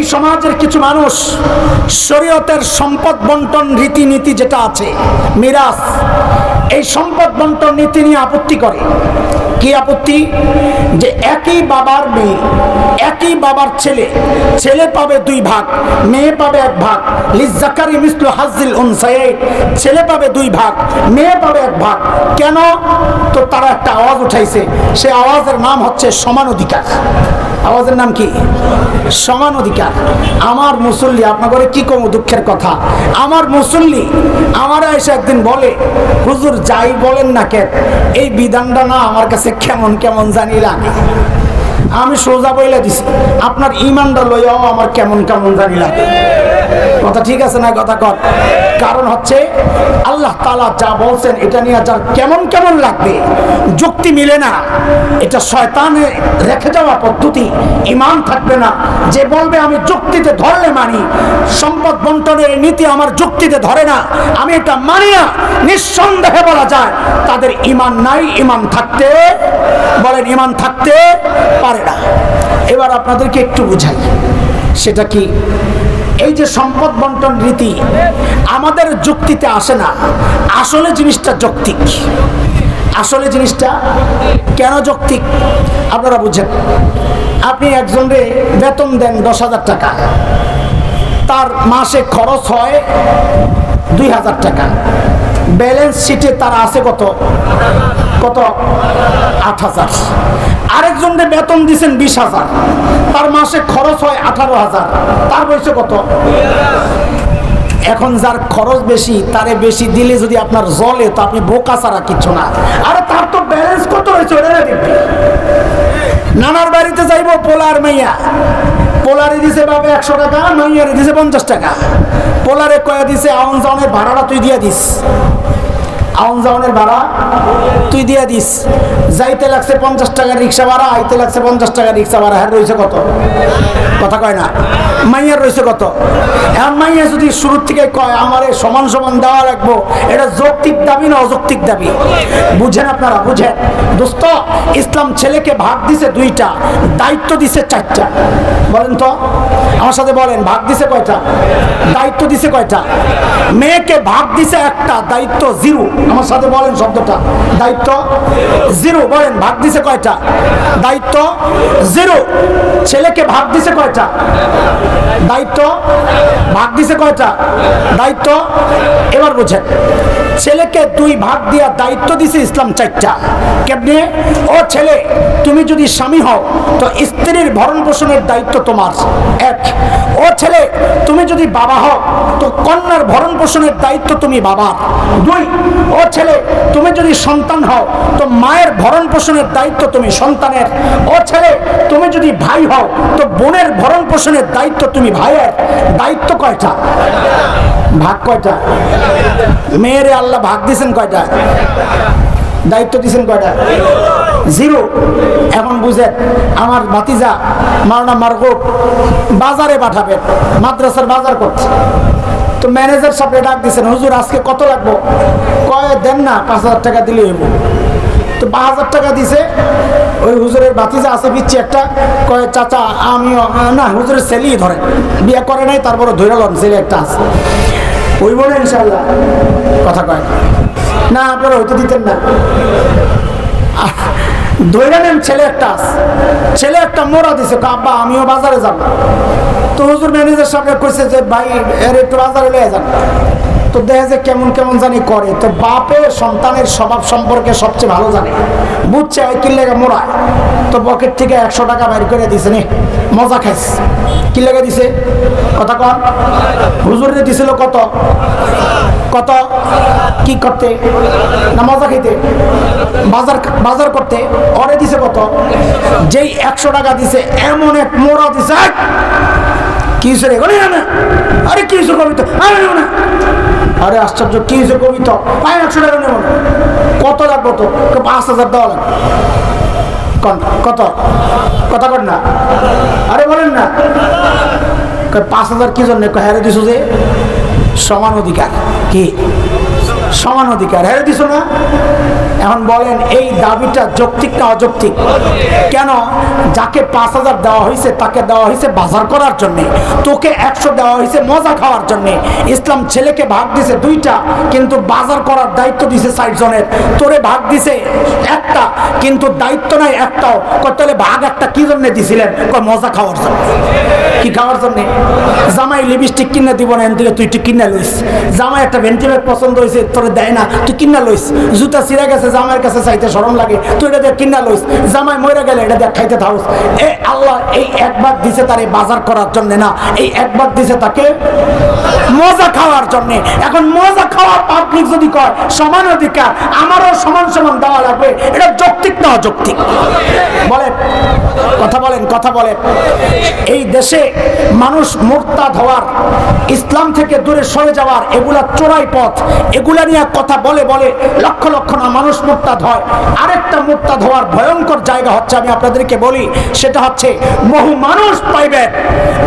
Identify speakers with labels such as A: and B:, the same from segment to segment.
A: এই সমাজের কিছু মানুষ শরীয়তের সম্পদ বন্টন রীতিনীতি যেটা আছে, মিরাজ, এই সম্পদ বন্টন নীতি নিয়ে আপত্তি করে। কি আপত্তি? যে একই বাবার মেয়ে, একই বাবার ছেলে ছেলে পাবে দুই ভাগ, মেয়ে পাবে এক ভাগ। লিজাকারি মিসলু হাজিল উনসায়ে ছেলে পাবে দুই ভাগ, মেয়ে পাবে এক ভাগ। কেন? তো তারা একটা আওয়াজ উঠাইছে। সে আওয়াজের নাম হচ্ছে সমান অধিকার। আওয়াজের নাম কি? সমান অধিকার। আমার মুসল্লি আপনাদের কি কম দুঃখের কথা? আমার মুসল্লি আমার এসে একদিন বলে, হুজুর, যাই বলেন না কেন? এই বিধানটা না আমার কাছে কেমন কেমন জানি লাগে। আমি সোজা বইলে দিছি। আপনার ইমানটা লইয়াও আমার কেমন কেমন জানি লাগে। কথা ঠিক আছে না কথা কর? কারণ হচ্ছে আল্লাহ তালা যা বলছেন এটা নিয়ে যার কেমন কেমন লাগবে, যুক্তি মিলে না। এটা শয়তানে রেখে যাওয়া পদ্ধতি, ইমান থাকবে না। যে বলবে আমি যুক্তিতে ধরলে মানি, সম্পদ বন্টনের নীতি আমার যুক্তিতে ধরে না, আমি এটা মানি না। নিঃসন্দেহে বলা যায়, তাদের ইমান নাই, ইমান থাকতে বলেন ইমান থাকতে পারে না। এবার আপনাদেরকে একটু বুঝাই, সেটা কি? এই যে সম্পদ বন্টন রীতি, আমাদের যুক্তিতে আসে না, আসলে জিনিসটা যৌক্তিক। আসলে জিনিসটা কেন যৌক্তিক? আপনারা বুঝেন। আপনি একজনকে বেতন দেন দশ হাজার টাকা। তার মাসে খরচ হয় দুই হাজার টাকা। ব্যালেন্স শিটে তার আছে কত? কত? আট হাজার। আরেকজনকে বেতন দিচ্ছেন বিশ হাজার। তার মাসে খরচ হয় আঠারো হাজার। তার বয়সে কত? এখন যার খরচ বেশি, তারে বেশি দিলে যদি আপনার জলে তো আপনি বোকা ছাড়া কিচ্ছু না। আরে তার তো ব্যালেন্স কত হয়েছে নানার বাড়িতে যাইবো পোলার মাইয়া। পোলারে দিছে বাবা একশো টাকা, মাইয়ারে দিছে পঞ্চাশ টাকা। পোলারে কয়া দিছে, আউন জাউনের ভাড়াটা তুই দিয়া দিস। আউন জাউনের ভাড়া তুই দিয়ে দিস। যাইতে লাগছে পঞ্চাশ টাকা রিক্সা ভাড়া, আইতে লাগছে পঞ্চাশ টাকা রিক্সা ভাড়া। হ্যাঁ রয়েছে কত? কথা কয় না? মাইয়ার রয়েছে কত? এখন মাইয়া যদি শুরুর থেকে কয়, আমার সমান সমান দেওয়া রাখব এটা যৌক্তিক দাবি না অযৌক্তিক দাবি? বুঝেন আপনারা, বুঝেন। দোস্ত, ইসলাম ছেলেকে ভাগ দিছে দুইটা, দায়িত্ব দিছে চারটা। বলেন তো, আমার সাথে বলেন, ভাগ দিছে কয়টা? দায়িত্ব দিছে কয়টা? মেয়েকে ভাগ দিছে একটা, দায়িত্ব জিরো। আমার সাথে বলেন শব্দটা। দায়িত্ব জিরো। বলেন, ভাগ দিছে কয়টা? দায়িত্ব জিরো। ছেলেকে ভাগ দিছে কয়টা? দায়িত্ব ভাগ দিছে কয়টা? দায়িত্ব, এবার বুঝেন। ছেলেকে দুই ভাগ দিয়া দায়িত্ব দিছে ইসলাম চারটা। কেমনে? ও ছেলে, তুমি যদি স্বামী হও, তো স্ত্রীর ভরণ পোষণের দায়িত্ব তোমার। এক, ও ছেলে, তুমি যদি বাবা হও, তো কন্যার ভরণ পোষণের দায়িত্ব তুমি বাবার। দুই, ও ছেলে, তুমি যদি সন্তান হও, তো মায়ের ভরণ পোষণের দায়িত্ব তুমি সন্তানের। ও ছেলে, তুমি যদি ভাই হও, তো বোনের ভরণ পোষণের দায়িত্ব তুমি ভাইয়ের। দায়িত্ব কয়টা? ভাগ কয়টা? মেয়েরে আল্লাহ ভাগ দিছেন কয়টা? দায়িত্ব দিছেন কয়টা? জিরো। এখন বুঝেন, আমার ভাতিজা মারনা মার্গো বাজারে পাঠাবেন, মাদ্রাসার বাজার করছে। তো ম্যানেজার সাহেব ডাক দিছেন, হুজুর, আজকে কত লাগবো? কয়, দেন না, পাঁচ হাজার টাকা দিলে হইব। তো পাঁচ হাজার টাকা দিছে, ওই হুজুরের ভাতিজা আছে পিচ্ছি একটা, কয়, চাচা, আমিও, না, হুজুরের ছেলেই ধরে বিয়ে করে নাই তারপরে ধরে লন, ছেলে একটা আছে। ওই বলে ইনশাল্লাহ কথা কয় না। আপনারা হইতে দিতেন না। ধরে নেন ছেলে একটা ছেলে একটা মোড়া দিছে আব্বা, আমিও বাজারে যাব। তো হুজুর ম্যানেজার সঙ্গে কইছে যে, ভাই, এর একটু বাজারে লেগে যান। তো দেখা যে কেমন কেমন জানি করে। তো বাপে সন্তানের স্বভাব সম্পর্কে সবচেয়ে ভালো জানে। বুঝছে ওই কিল্লে মোড়ায় তো পকেট থেকে একশো টাকা বাইর করে দিছে, নে, মজা খাইস। কি লেগে দিছে, কথা কন। হুজুরে দিছিল কত? কত? কি করতে? না মজা খাইতে? বাজার বাজার করতে? অরে দিছে কত? যেই একশো টাকা দিছে, এমন এক মোড়া দিছে! কি না আরে কি কবিতা আরে না। আরে আশ্চর্য, কি হয়েছে কবিতা? পায় একশো টাকা নেব কত লাগবো তো পাঁচ হাজার দেওয়া কত? কথা কর না। আরে বলেন না। পাঁচ হাজার কি জন্য? হ্যাঁ দিছো যে। সমান অধিকার। কি? সমান অধিকার। হ্যাঁ দিছো না? এখন বলেন, এই দাবিটা যৌক্তিক না অযৌক্তিক? কেন? যাকে পাঁচ হাজার দেওয়া হয়েছে, তাকে দেওয়া হয়েছে বাজার করার জন্যে। তোকে একশো দেওয়া হয়েছে মজা খাওয়ার জন্যে। ইসলাম ছেলেকে ভাগ দিছে দুইটা, কিন্তু বাজার করার দায়িত্ব দিছে ষাট জনের। তোরে ভাগ দিছে একটা, কিন্তু দায়িত্ব নাই একটাও। তাহলে ভাগ একটা কি জন্য দিছিলেন? মজা খাওয়ার জন্য। কি খাওয়ার জন্যে? জামাই লিপস্টিক কিনে দিব না এদিকে তুই একটু কিনে লইস। জামাই একটা ভেন্টিলেট পছন্দ হয়েছে তোরে দেয় না। তুই কিনা লইস? জুতা ছিঁড়ে গেছে, জামাইয়ের কাছে চাইতে সরম লাগে। তুই এটা দিয়ে কিনা লইস? জামাই মরে গেলে এটা দিয়ে খাইতে থাকস। এ আল্লাহ, এই একবার দিছে তার বাজার করার জন্য না। এই একবার দিছে তাকে মজা খাওয়ার জন্য। এখন মজা খাওয়া পাবলিক যদি কয়, সমান অধিকার, আমারও সমান সমান দেওয়া লাগবে। এটা যৌক্তিক না অযৌক্তিক? বলেন, কথা বলেন কথা বলেন। এই দেশে মানুষ মোরতাদ হওয়ার, ইসলাম থেকে দূরে সরে যাওয়ার, এগুলা চোরাই পথ। এগুলা নিয়ে কথা বলে বলে লক্ষ লক্ষ না মানুষ মোরতাদ হয়। আরেকটা মোরতাদ হওয়ার ভয়ঙ্কর জায়গা হচ্ছে, আমি আপনাদেরকে বলি, সেটা হচ্ছে বহু মানুষ পাইবেন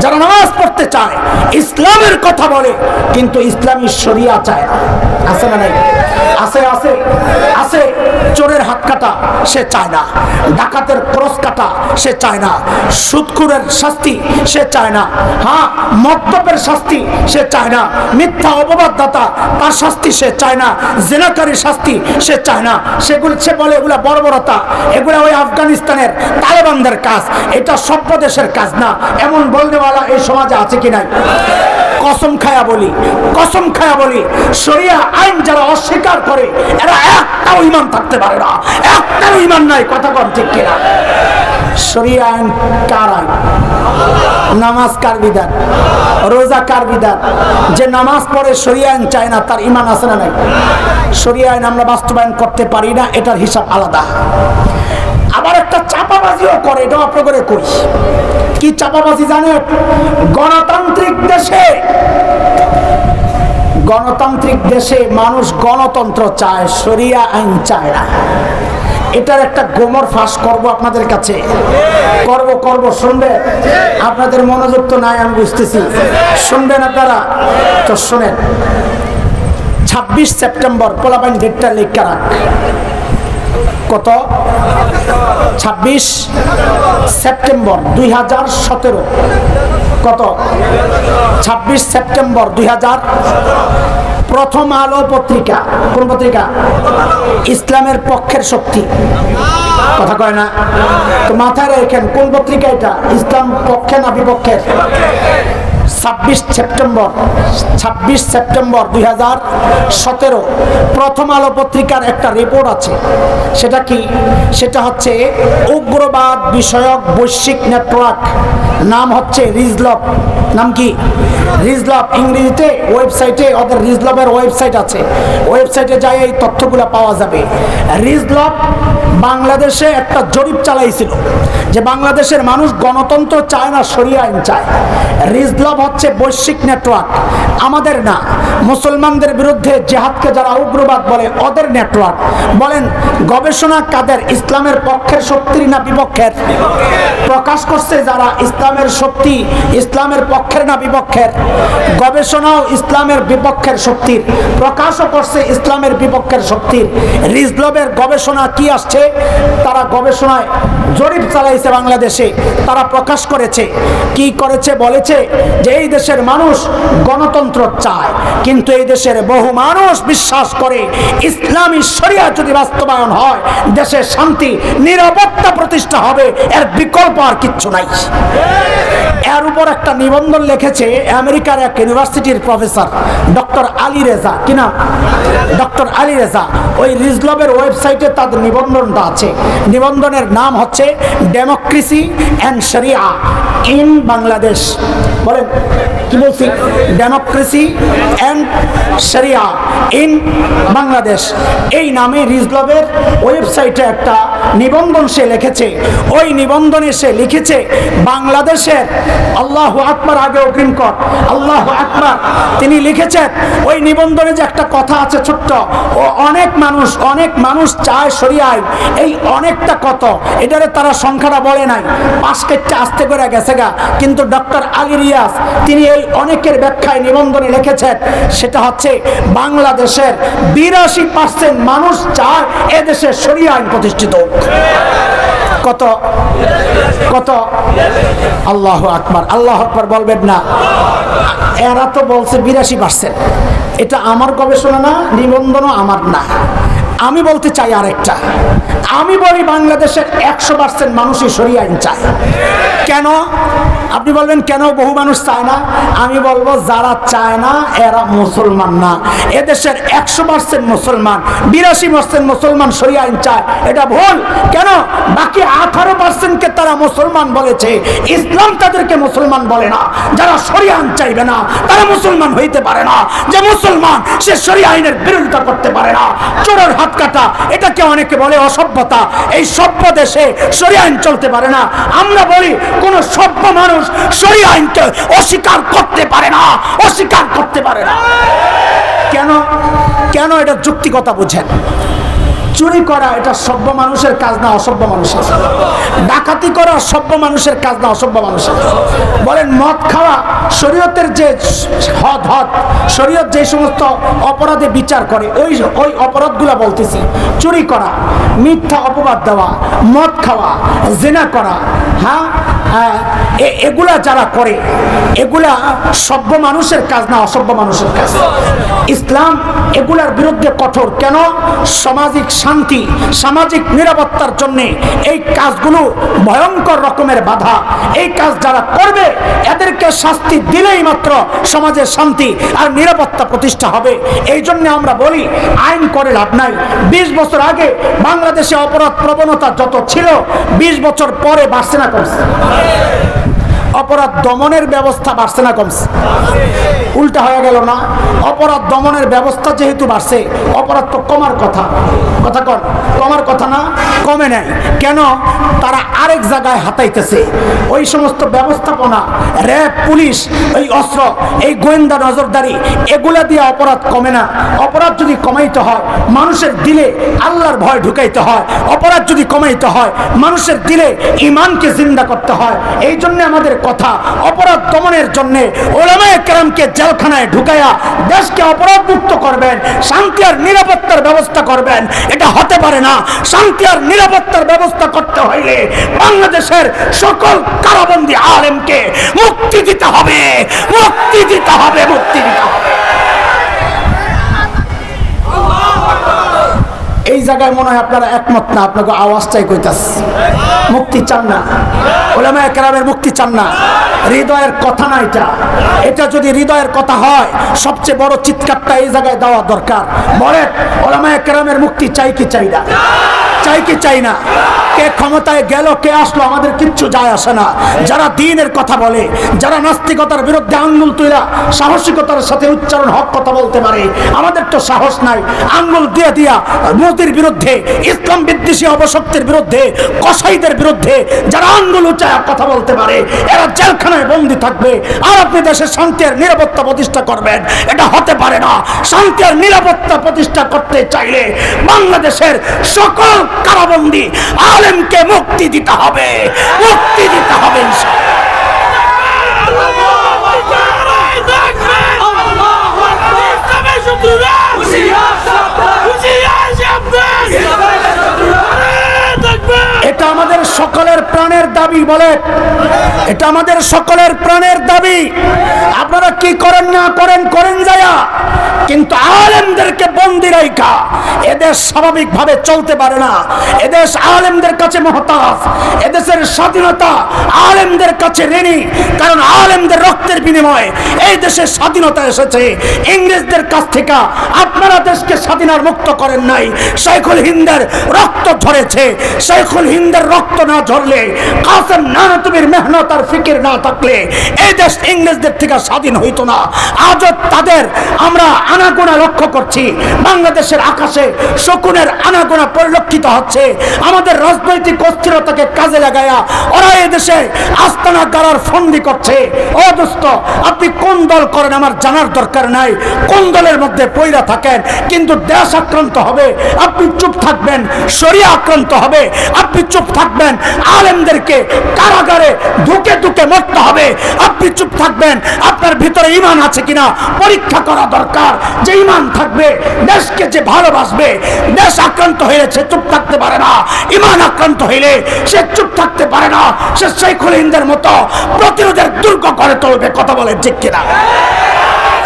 A: যারা নামাজ পড়তে চায়, ইসলামের কথা বলে, কিন্তু ইসলামী শরিয়া চায় না। আছে না নাই? আছে আছে আছে। চোরের হাত কাটা, সে চায় না। ডাকাতের ক্রস কাটা, সে চায় না। সুদখুরের শাস্তি, সে চায় না। হ্যাঁ মদ্যপের শাস্তি, সে চায় না। মিথ্যা অপবাদদাতা, তার শাস্তি সে চায় না। জেনাকারী শাস্তি সে চায় না। সেগুলো সে বলে এগুলা বর্বরতা। এগুলা ওই আফগানিস্তানের তালেবানদের কাজ। এটা সভ্য দেশের কাজ না। এমন বলনেওয়ালা এই সমাজে আছে কি নাই? কসম খায়া বলি। কসম খায়া বলি। শরিয়া আইন যারা অস্বীকার করে, এরা একটাও ইমান থাকতে পারে না। একটাও ইমান নাই। কথা কম ঠিক কিনা? শরিয়া আইন কার আইন নামাজ রোজা যে নামাজ পড়ে চায় না, তার ইমান আছে শরিয়া আইন আমরা বাস্তবায়ন করতে পারি না, এটার হিসাব আলাদা। আবার একটা চাপাবাজিও করে করে কই কি চাপাবাজি জানেন? গণতান্ত্রিক দেশে গণতান্ত্রিক দেশে মানুষ গণতন্ত্র চায়, শরিয়া আইন চায় না। এটার একটা গোমর ফাঁস করব আপনাদের কাছে। করব করব শুনবে আপনাদের মনোযোগ তো নাই, আমি বুঝতেছি। শুনবেন আপনারা? তো শোনেন। ছাব্বিশ সেপ্টেম্বর পোলাপাইন ডেটটা লেখা রাখ। কত? ছাব্বিশ সেপ্টেম্বর দুই হাজার সতেরো। কত? ছাব্বিশ সেপ্টেম্বর দুই হাজার প্রথম আলো পত্রিকা। কোন পত্রিকা? ইসলামের পক্ষের শক্তি। কথা কয় না? তো মাথায় রেখেন, কোন পত্রিকা এটা? ইসলাম পক্ষে না বিপক্ষের ছাব্বিশ সেপ্টেম্বর ছাব্বিশ সেপ্টেম্বর দুই হাজার সতেরো প্রথম আলো পত্রিকার একটা রিপোর্ট আছে। সেটা কি? সেটা হচ্ছে উগ্রবাদ বিষয়ক বৈশ্বিক নেটওয়ার্ক নাম হচ্ছে রিজলভ। নাম কি? রিজলভ ইংরেজিতে ওয়েবসাইটে ওদের রিজলভের ওয়েবসাইট আছে। ওয়েবসাইটে যাই এই তথ্যগুলো পাওয়া যাবে। রিজলভ বাংলাদেশে একটা জরিপ চালাইছিল যে বাংলাদেশের মানুষ গণতন্ত্র চায় না সরিয়া আইন চায়। রিজলভ হচ্ছে বৈশ্বিক নেটওয়ার্ক। আমাদের না, মুসলমানদের বিরুদ্ধে জেহাদকে যারা উগ্রবাদ বলে, ওদের নেটওয়ার্ক। বলেন, গবেষণা কাদের? ইসলামের পক্ষের শক্তির না বিপক্ষের? প্রকাশ করছে যারা ইসলামের শক্তি, ইসলামের পক্ষের না বিপক্ষের। গবেষণাও ইসলামের বিপক্ষের শক্তির। প্রকাশও করছে ইসলামের বিপক্ষের শক্তির। রিজলবের গবেষণা কি আসছে? তারা গবেষণায় জরিপ চালাইছে বাংলাদেশে। তারা প্রকাশ করেছে। কি করেছে বলেছে? যে এই দেশের মানুষ গণতন্ত্র চায়, কিন্তু এই দেশের বহু মানুষ বিশ্বাস করে ইসলামী শরিয়া যদি বাস্তবায়ন হয়, দেশে শান্তি, নিরাপত্তা প্রতিষ্ঠা হবে, এর বিকল্প আর কিচ্ছু নাই। এর উপর একটা নিবন্ধন লিখেছে আমেরিকার এক ইউনিভার্সিটির প্রফেসর, ডক্টর আলী রেজা। কি নাম? ডক্টর আলী রেজা। ওই রিজলবের ওয়েবসাইটে তাদের নিবন্ধনটা আছে। নিবন্ধনের নাম হচ্ছে democracy and sharia. In Bangladesh. বলেন, কি বলছি? Democracy and sharia in Bangladesh এই নামে রিজলবের ওয়েবসাইটে একটা নিবন্ধন সে লিখেছে। ওই নিবন্ধনে সে লিখেছে, বাংলাদেশের আল্লাহ আকবার আগে অগ্রিম কর আল্লাহ আকবার। তিনি লিখেছেন, ওই নিবন্ধনে যে একটা কথা আছে ছোট্ট, ও অনেক মানুষ অনেক মানুষ চায় সরিয়ায় এই অনেকটা কত? এটারে তারা সংখ্যাটা বলে নাই পাঁচ কেটটা আস্তে করে গেছে গা। কিন্তু ডক্টর আলী রিয়াজ, তিনি এই অনেকের ব্যাখ্যায় নিবন্ধনে লিখেছেন, সেটা হচ্ছে বাংলাদেশের বিরাশি পার্সেন্ট মানুষ চায় এদেশে সরিয়া আইন প্রতিষ্ঠিত। কত? কত? আল্লাহ আকবর। আল্লাহ আকবার বলবেন না। এরা তো বলছে বিরাশি পার্সেন্ট এটা আমার গবেষণা না, নিবন্ধনও আমার না। আমি বলতে চাই আরেকটা। আমি বলি বাংলাদেশের একশো পার্সেন্ট মানুষই সরিয়ে আইন চায়। কেন? আপনি বলবেন, কেন বহু মানুষ চায় না? আমি বলব, যারা চায় না, এরা মুসলমান না। এদেশের একশো পার্সেন্ট মুসলমান, বিরাশি পার্সেন্ট মুসলমান সরিয়ে আইন চায়। এটা ভুল। কেন? আঠারো পার্সেন্টকে তারা মুসলমান বলেছে, ইসলাম তাদেরকে মুসলমান বলে না। যারা সরিয়ে আইন চাইবে না, তারা মুসলমান হইতে পারে না। যে মুসলমান, সে সরিয়ে আইনের বিরোধিতা করতে পারে না। চোরের হাত কাটা, এটাকে অনেকে বলে অসভ্যতা। এই সভ্য দেশে সরিয়ে আইন চলতে পারে না। আমরা বলি, কোন সভ্য মানুষ সরিয়ে আইনকে অস্বীকার করতে পারে না। অস্বীকার করতে পারে না। কেন? কেন এটা যুক্তিকতা বুঝেন? চুরি করা এটা সভ্য মানুষের কাজ না অসভ্য মানুষের। ডাকাতি করা সভ্য মানুষের কাজ না অসভ্য মানুষের। বলেন, মদ খাওয়া শরীয়তের যে হদ হদ, শরীয়ত যে সমস্ত অপরাধে বিচার করে, ওই ওই অপরাধগুলো বলতেছি। চুরি করা, মিথ্যা অপবাদ দেওয়া, মদ খাওয়া, জেনা করা হ্যাঁ? এগুলা যারা করে, এগুলা সভ্য মানুষের কাজ না অসভ্য মানুষের কাজ। ইসলাম এগুলার বিরুদ্ধে কঠোর। কেন? সামাজিক শান্তি, সামাজিক নিরাপত্তার জন্য এই কাজগুলো ভয়ঙ্কর রকমের বাধা। এই কাজ যারা করবে, এদেরকে শাস্তি দিলেই মাত্র সমাজের শান্তি আর নিরাপত্তা প্রতিষ্ঠা হবে। এই জন্য আমরা বলি, আইন করে লাভ নাই। বিশ বছর আগে বাংলাদেশে অপরাধ প্রবণতা যত ছিল, বিশ বছর পরে বাড়ছে না কমছে। Yeah. অপরাধ দমনের ব্যবস্থা বাড়ছে না কমছে। উল্টা হয়ে গেল না। অপরাধ দমনের ব্যবস্থা যেহেতু বাড়ছে, অপরাধ তো কমার কথা। কথা কন, কমার কথা না, কমে নেয়। কেন? তারা আরেক জায়গায় হাতাইতেছে। ওই সমস্ত ব্যবস্থাপনা, র্যাব, পুলিশ, এই অস্ত্র, এই গোয়েন্দা নজরদারি, এগুলা দিয়ে অপরাধ কমে না। অপরাধ যদি কমাইতে হয়, মানুষের দিলে আল্লাহর ভয় ঢুকাইতে হয়। অপরাধ যদি কমাইতে হয়, মানুষের দিলে ইমানকে জিন্দা করতে হয়। এই জন্য আমাদের কথা অপরাধ দমনের জন্য ওলামায়ে কেরামকে জেলখানায় ঢুকাইয়া দেশকে অপরাধ মুক্ত করবেন, শান্তি আর নিরাপত্তার ব্যবস্থা করবেন, এটা হতে পারে না। শান্তি আর নিরাপত্তার ব্যবস্থা করতে হইলে বাংলাদেশের সকল কারাবন্দী আলেমকে মুক্তি দিতে হবে, মুক্তি দিতে হবে, মুক্তি দিতে হবে। এই জায়গায় মনে হয় আপনারা একমত না, আপনাকে আওয়াজটাই কইতাস মুক্তি চান না। ওলামা একরামের মুক্তি চান না। হৃদয়ের কথা না এটা। এটা যদি হৃদয়ের কথা হয়, সবচেয়ে বড় চিৎকারটা এই জায়গায় দেওয়া দরকার। বলেন ওলামা একরামের মুক্তি চাই কি চাই না? চাই কি চাই না? কে ক্ষমতায় গেল, কে আসলো, আমাদের কিচ্ছু যায় আসে না। যারা দিনের কথা বলে, যারা নাস্তিকতার বিরুদ্ধে আঙ্গুল তুইলা, সাহসিকতার সাথে উচ্চারণ, হক কথা বলতে পারে, আমাদের তো সাহস নাই। আঙ্গুল দিয়ে দিয়া মোদির বিরুদ্ধে, ইসলাম বিদ্বেষী অবশক্তির বিরুদ্ধে, কসাইদের বিরুদ্ধে, যারা আঙ্গুল উঁচায় কথা বলতে পারে, এরা জেলখানায় বন্দী থাকবে, আর আপনি দেশে শান্তি আর নিরাপত্তা প্রতিষ্ঠা করবেন। এটা হতে পারে না। শান্তি আর নিরাপত্তা প্রতিষ্ঠা করতে চাইলে বাংলাদেশের সকল কারাবন্দী আলেমকে মুক্তি দিতে হবে মুক্তি দিতে হবে। এটা আমাদের সকলের প্রাণের দাবি বলে। এটা আমাদের সকলের প্রাণের দাবি। আপনারা কি করেন না করেন করেন যায়া। কিন্তু আলেমদেরকে বন্দি রাইকা এদেশ স্বাভাবিকভাবে চলতে পারে না। এদেশ আলেমদের কাছে মহতাজ। এদেশের স্বাধীনতা আলেমদের কাছে ঋণী। কারণ আলেমদের রক্তের বিনিময়ে এই দেশের স্বাধীনতা এসেছে। ইংরেজদের কাছ থেকে আপনারা দেশকে স্বাধীনার মুক্ত করেন নাই। শেখুল হিন্দের রক্ত ঝরেছে। শেখুল হিন্দের রক্ত না ঝরলে, কাসেম মেহনত আর ফিকির না থাকলে দেশ ইংরেজদের থেকে স্বাধীন না। তাদের আমরা আনাগোনা লক্ষ্য করছি। বাংলাদেশের আকাশে শকুনের আনাগোনা পরিলক্ষিত হচ্ছে। আমাদের রাজনৈতিক অস্থিরতাকে কাজে ওরা দেশে আস্তানা গাড়ার ফন্দি করছে। ও দোস্ত, আপনি কোন দল করেন আমার জানার দরকার নাই। কোন দলের মধ্যে পয়রা থাকেন? কিন্তু দেশ আক্রান্ত হবে, আপনি চুপ থাকবেন, শরিয়া আক্রান্ত হবে, আপনি চুপ থাকবেন আলেমদেরকে কারাগারে ধুকে ধুকে মরতে হবে। আপনি চুপ থাকবেন, আপনার ভিতরে ইমান আছে কিনা পরীক্ষা করা দরকার। যে ইমান থাকবে, দেশকে যে ভালোবাসবে, দেশ আক্রান্ত হয়ে সে চুপ থাকতে পারে না। ইমান আক্রান্ত হইলে সে চুপ থাকতে পারে না। সে শেখুল হিন্দের মতো প্রতিরোধের দুর্গ করে তুলবে, কথা বলে ঠিক কিনা?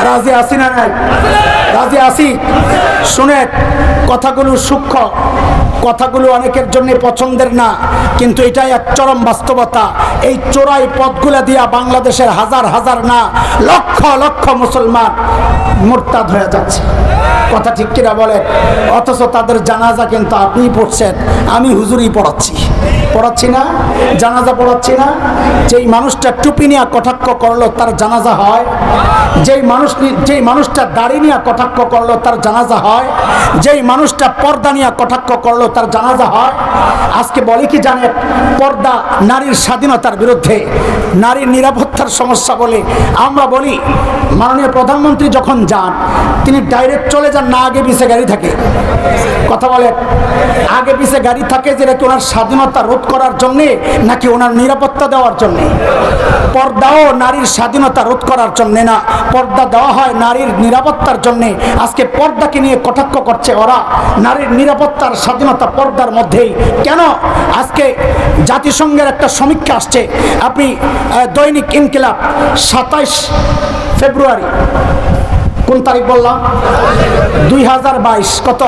A: রাজি আসি না রাজি আসি শুনে কথাগুলো সূক্ষ্ম। কথাগুলো অনেকের জন্য পছন্দের না, কিন্তু এটাই এক চরম বাস্তবতা। এই চোরাই পথগুলা দিয়া বাংলাদেশের হাজার হাজার না, লক্ষ লক্ষ মুসলমান মোরতাদ হয়ে যাচ্ছে। কথা ঠিক কিনা বলেন? অথচ তাদের জানাজা কিন্তু আপনিই পড়ছেন, আমি হুজুরই পড়াচ্ছি। পড়াচ্ছি না? জানাজা পড়াচ্ছি না? যেই মানুষটা টুপি নিয়ে কটাক্ষ করল, তার জানাজা হয়। যেই মানুষ যেই মানুষটা দাড়ি নিয়ে কটাক্ষ করল, তার জানাজা হয়। যেই মানুষটা পর্দা নিয়ে কটাক্ষ করল তার জানাজা হয়। আজকে বলে কি জানেন পর্দা নারীর স্বাধীনতার বিরুদ্ধে, নারীর নিরাপত্তার সমস্যা বলে আমরা বলি, মাননীয় প্রধানমন্ত্রী যখন যান, তিনি ডাইরেক্ট চলে যান, না আগে পিছে গাড়ি থাকে। কথা বলে আগে পিছে গাড়ি থাকে যেটা কি ওনার স্বাধীনতা রোধ করার জন্যে, নাকি ওনার নিরাপত্তা দেওয়ার জন্যে? পর্দাও নারীর স্বাধীনতা রোধ করার জন্যে না। পর্দা দেওয়া হয় নারীর নিরাপত্তার জন্যে। আজকে পর্দাকে নিয়ে কটাক্ষ করছে ওরা। নারীর নিরাপত্তার স্বাধীনতা পর্দার মধ্যেই। কেন? আজকে জাতিসংঘের একটা সমীক্ষা আসছে। আপনি দৈনিক ইনকিলাব সাতাইশ ফেব্রুয়ারি, কোন তারিখ বললাম? দুই হাজার বাইশ, কত?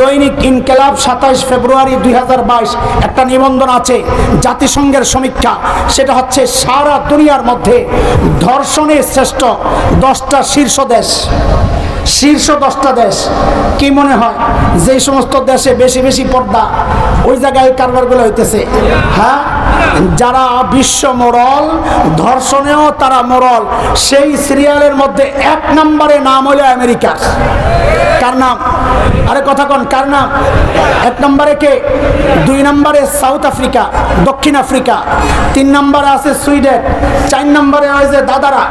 A: দৈনিক ইনকেলাব সাতাইশ ফেব্রুয়ারি দুই হাজার বাইশ, একটা নিবন্ধন আছে জাতিসংঘের সমীক্ষা। সেটা হচ্ছে সারা দুনিয়ার মধ্যে ধর্ষণের শ্রেষ্ঠ দশটা শীর্ষ দেশ। শীর্ষ দশটা দেশ, কি মনে হয়? যে সমস্ত দেশে বেশি বেশি পর্দা, ওই জায়গায় কারবারগুলো হইতেছে। হ্যাঁ? যারা বিশ্ব মোড়ল ধর্ষণেও তারা মোড়ল সেই সিরিয়ালের মধ্যে এক নম্বরে নাম হলো আমেরিকার কার নাম? আরে কথা কন, কার নাম? এক নম্বরে কে? দুই নম্বরে সাউথ আফ্রিকা, দক্ষিণ আফ্রিকা। তিন নম্বরে আছে সুইডেন, চার নম্বরে হয়েছে দাদারা।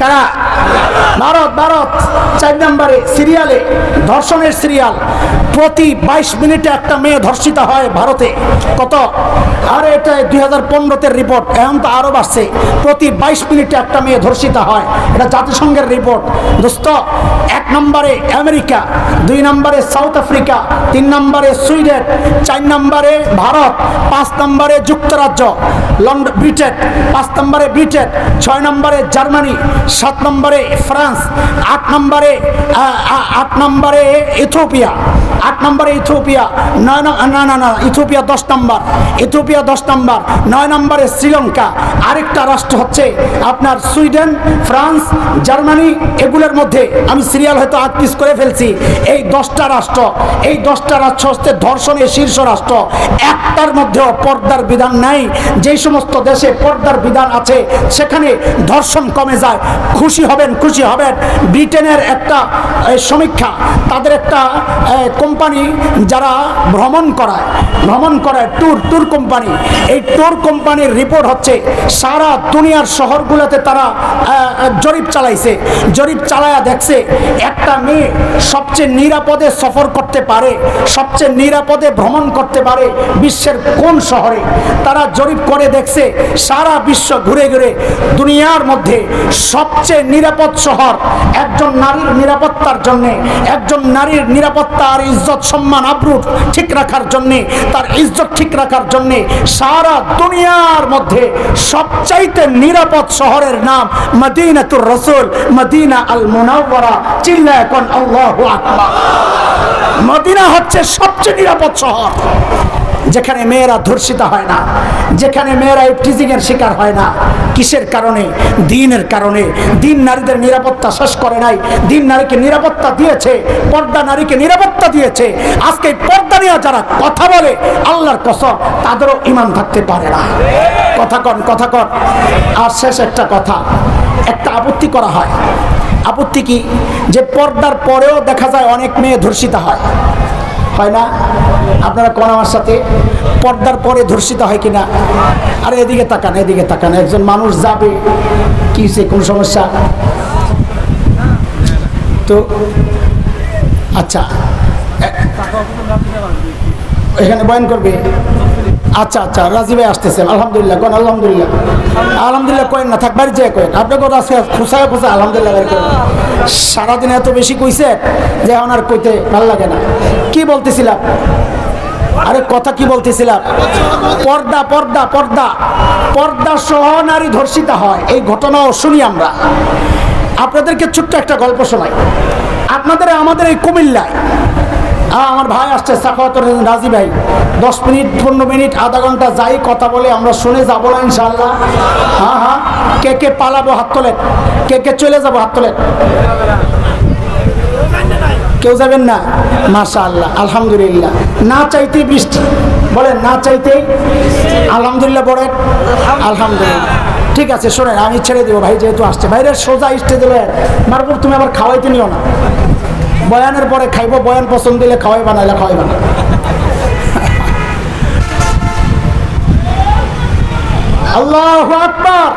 A: কারা? ভারত ভারত চার নম্বরে সিরিয়ালে ধর্ষণের সিরিয়াল। প্রতি বাইশ মিনিটে একটা মেয়ে ধর্ষিত হয় ভারতে। কত? আর এটা দুই হাজার পনেরোতে রিপোর্ট এখন তো আরও বাড়ছে। প্রতি বাইশ মিনিটে একটা মেয়ে ধর্ষিত হয়। এটা জাতিসংঘের রিপোর্ট দোস্ত, এক নম্বরে আমেরিকা, দুই নম্বরে সাউথ আফ্রিকা, তিন নম্বরে সুইডেন, চার নম্বরে ভারত, পাঁচ নম্বরে যুক্তরাজ্য লন্ডন ব্রিটেন, পাঁচ নম্বরে ব্রিটেন, ছয় নম্বরে জার্মানি, সাত নম্বরে ফ্রান্স, আট নম্বরে আট নম্বরে ইথোপিয়া আট নম্বরে ইথোপিয়া নয় ন- না না ইথোপিয়া দশ নম্বর ইথোপিয়া দশ নম্বর, নয় নম্বরে শ্রীলঙ্কা, আরেকটা রাষ্ট্র হচ্ছে আপনার সুইডেন, ফ্রান্স, জার্মানি, এগুলোর মধ্যে আমি সিরিয়াল হয়তো আট পিস করে ফেলছি। এই দশটা রাষ্ট্র, এই দশটা রাষ্ট্র হচ্ছে ধর্ষণের শীর্ষ রাষ্ট্র। একটার মধ্যেও পর্দার বিধান নাই, যেই সমস্ত দেশে পর্দার বিধান আছে, সেখানে ধর্ষণ কমে যায়। খুশি হবেন খুশি হবেন। ব্রিটেনের একটা সমীক্ষা, তাদের একটা কোম্পানি যারা ভ্রমণ করায় ভ্রমণ করায় ট্যুর ট্যুর কোম্পানি। এই ট্যুর কোম্পানির রিপোর্ট হচ্ছে সারা দুনিয়ার শহরগুলোতে তারা জরিপ চালাইছে। জরিপ চালায়া দেখছে একটা মেয়ে সবচেয়ে নিরাপদে সফর করতে পারে, সবচেয়ে নিরাপদে ভ্রমণ করতে পারে বিশ্বের কোন শহরে। তারা জরিপ করে দেখছে সারা বিশ্ব ঘুরে ঘুরে দুনিয়ার মধ্যে সবচেয়ে নিরাপদ শহর, একজন নারীর নিরাপত্তার জন্যে, একজন নারীর নিরাপত্তা আর ইজ্জত, সম্মান, আব্রুট ঠিক রাখার জন্য, তার ইজ্জত ঠিক রাখার জন্য সারা দুনিয়ার মধ্যে সবচাইতে নিরাপদ শহরের নাম মদিনাতুর রসুল, মদিনা আল মুনাওয়ারা চিল্লা এখন আল্লাহু আকবার। মদিনা হচ্ছে সবচেয়ে নিরাপদ শহর। যেখানে মেয়েরা ধর্ষিত হয় না, যেখানে মেয়েরা টিজিংয়ের শিকার হয় না, কিসের কারণে? দিনের কারণে। দিন নারীদের নিরাপত্তা শেষ করে নাই। দিন নারীকে নিরাপত্তা দিয়েছে, পর্দা নারীকে নিরাপত্তা দিয়েছে। আজকে পর্দা নিয়ে যারা কথা বলে, আল্লাহর কসম, তাদেরও ইমান থাকতে পারে না। কথা কন কথা কন। আর শেষ একটা কথা, একটা আপত্তি করা হয়। আপত্তি কি? যে পর্দার পরেও দেখা যায় অনেক মেয়ে ধর্ষিত হয়। হয় না। আপনারা কোন আমার সাথে পর্দার পরে ধর্ষিত হয় কিনা? আরে এদিকে তাকান এদিকে তাকান। একজন মানুষ যাবে, কি সে, কোন সমস্যা? তো আচ্ছা। এখানে বয়ান করবে? আচ্ছা আচ্ছা রাজি ভাই আসতেছেন আলহামদুলিল্লাহ, কোন, আলহামদুলিল্লাহ। আলহামদুলিল্লাহ কয়েন না, থাক, বাড়ি যায় কয়েন আপনাকে আজকে খুশায় খুশা আলহামদুলিল্লাহ সারাদিন এত বেশি কইছে যে এখন আর কইতে ভালো লাগে না। কি বলতেছিলাম? আরে কথা কি বলতেছিলাম? পর্দা পর্দা পর্দা। পর্দা সহ নারী ধর্ষিতা হয়। এই ঘটনাও শুনি আমরা। আপনাদেরকে ছোট্ট একটা গল্প শোনাই। আপনাদের আমাদের এই কুমিল্লায় আমার ভাই আসছে সাখাওয়াতুর রাজি ভাই। দশ মিনিট, পনেরো মিনিট, আধা ঘণ্টা যাই কথা বলে আমরা শুনে যাব না ইনশাল্লাহ হ্যাঁ হ্যাঁ। কে কে পালাবো হাত তোলেন? কে কে চলে যাব হাত তোলেন? কেউ যাবেন না? মাশা আল্লাহ আলহামদুলিল্লাহ। না চাইতেই বৃষ্টি। বলেন, না চাইতেই? আলহামদুলিল্লাহ বলেন আলহামদুলিল্লাহ। ঠিক আছে, শোনেন, আমি ছেড়ে দেবো, ভাই যেহেতু আসছে। বাইরের সোজা দেবে মারপুর, তুমি আবার খাওয়াইতে নিও না। বয়ানের পরে খাইবো, বয়ান পছন্দ দিলে খাওয়াই বানাইলে খাওয়াই বানা আল্লাহ আকবার।